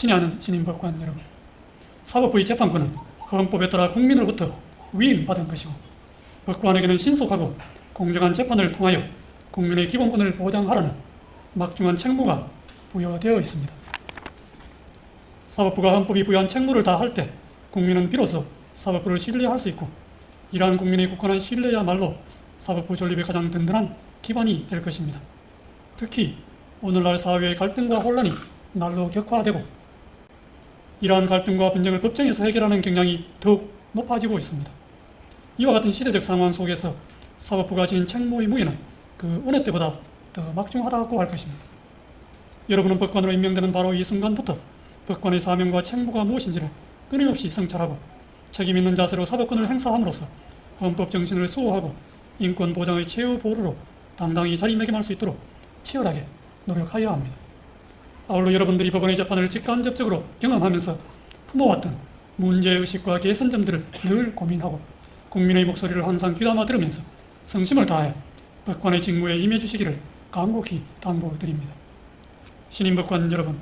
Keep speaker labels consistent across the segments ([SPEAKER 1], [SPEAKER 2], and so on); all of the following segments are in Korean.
[SPEAKER 1] 친애하는 신임법관 여러분, 사법부의 재판권은 헌법에 따라 국민으로부터 위임받은 것이고 법관에게는 신속하고 공정한 재판을 통하여 국민의 기본권을 보장하라는 막중한 책무가 부여되어 있습니다. 사법부가 헌법이 부여한 책무를 다 할 때 국민은 비로소 사법부를 신뢰할 수 있고 이러한 국민의 굳건한 신뢰야말로 사법부 존립의 가장 든든한 기반이 될 것입니다. 특히 오늘날 사회의 갈등과 혼란이 날로 격화되고 이러한 갈등과 분쟁을 법정에서 해결하는 경향이 더욱 높아지고 있습니다. 이와 같은 시대적 상황 속에서 사법부가 지닌 책무의 무게는 그 어느 때보다 더 막중하다고 할 것입니다. 여러분은 법관으로 임명되는 바로 이 순간부터 법관의 사명과 책무가 무엇인지를 끊임없이 성찰하고 책임 있는 자세로 사법권을 행사함으로써 헌법 정신을 수호하고 인권 보장의 최후 보루로 당당히 자리매김할 수 있도록 치열하게 노력하여야 합니다. 아울러 여러분들이 법원의 재판을 직간접적으로 경험하면서 품어왔던 문제의식과 개선점들을 늘 고민하고 국민의 목소리를 항상 귀담아 들으면서 성심을 다해 법관의 직무에 임해주시기를 간곡히 당부드립니다. 신임 법관 여러분,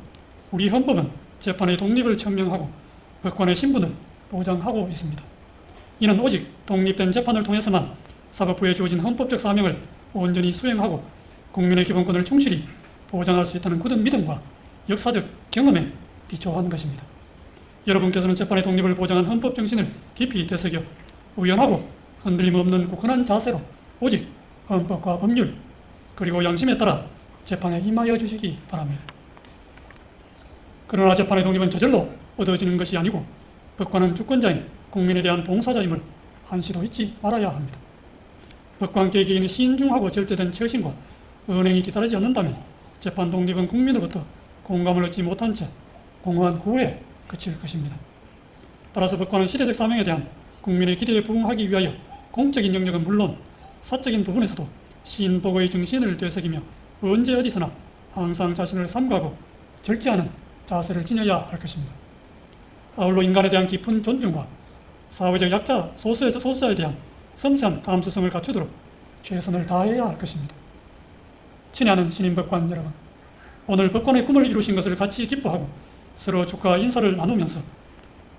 [SPEAKER 1] 우리 헌법은 재판의 독립을 천명하고 법관의 신분을 보장하고 있습니다. 이는 오직 독립된 재판을 통해서만 사법부에 주어진 헌법적 사명을 온전히 수행하고 국민의 기본권을 충실히 보장할 수 있다는 굳은 믿음과 역사적 경험에 기초한 것입니다. 여러분께서는 재판의 독립을 보장한 헌법 정신을 깊이 되새겨 우연하고 흔들림 없는 굳건한 자세로 오직 헌법과 법률 그리고 양심에 따라 재판에 임하여 주시기 바랍니다. 그러나 재판의 독립은 저절로 얻어지는 것이 아니고 법관은 주권자인 국민에 대한 봉사자임을 한시도 잊지 말아야 합니다. 법관 개개인의 신중하고 절제된 처신과 은행이 뒤따르지 않는다면 재판 독립은 국민으로부터 공감을 얻지 못한 채 공허한 후에 그칠 것입니다. 따라서 법관은 시대적 사명에 대한 국민의 기대에 부응하기 위하여 공적인 영역은 물론 사적인 부분에서도 신복의 정신을 되새기며 언제 어디서나 항상 자신을 삼가고 절제하는 자세를 지녀야 할 것입니다. 아울러 인간에 대한 깊은 존중과 사회적 약자 소수의, 소수자에 대한 섬세한 감수성을 갖추도록 최선을 다해야 할 것입니다. 친애하는 신임법관 여러분, 오늘 법관의 꿈을 이루신 것을 같이 기뻐하고 서로 축하 인사를 나누면서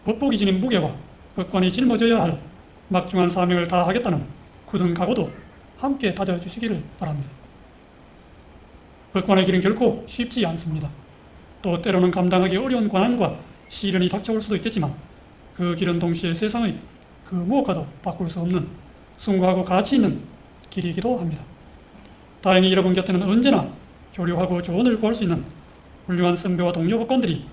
[SPEAKER 1] 법복이 지닌 무게와 법관이 짊어져야 할 막중한 사명을 다하겠다는 굳은 각오도 함께 다져주시기를 바랍니다. 법관의 길은 결코 쉽지 않습니다. 또 때로는 감당하기 어려운 고난과 시련이 닥쳐올 수도 있겠지만 그 길은 동시에 세상의 그 무엇과도 바꿀 수 없는 숭고하고 가치 있는 길이기도 합니다. 다행히 여러분 곁에는 언제나 교류하고 조언을 구할 수 있는 훌륭한 선배와 동료 법관들이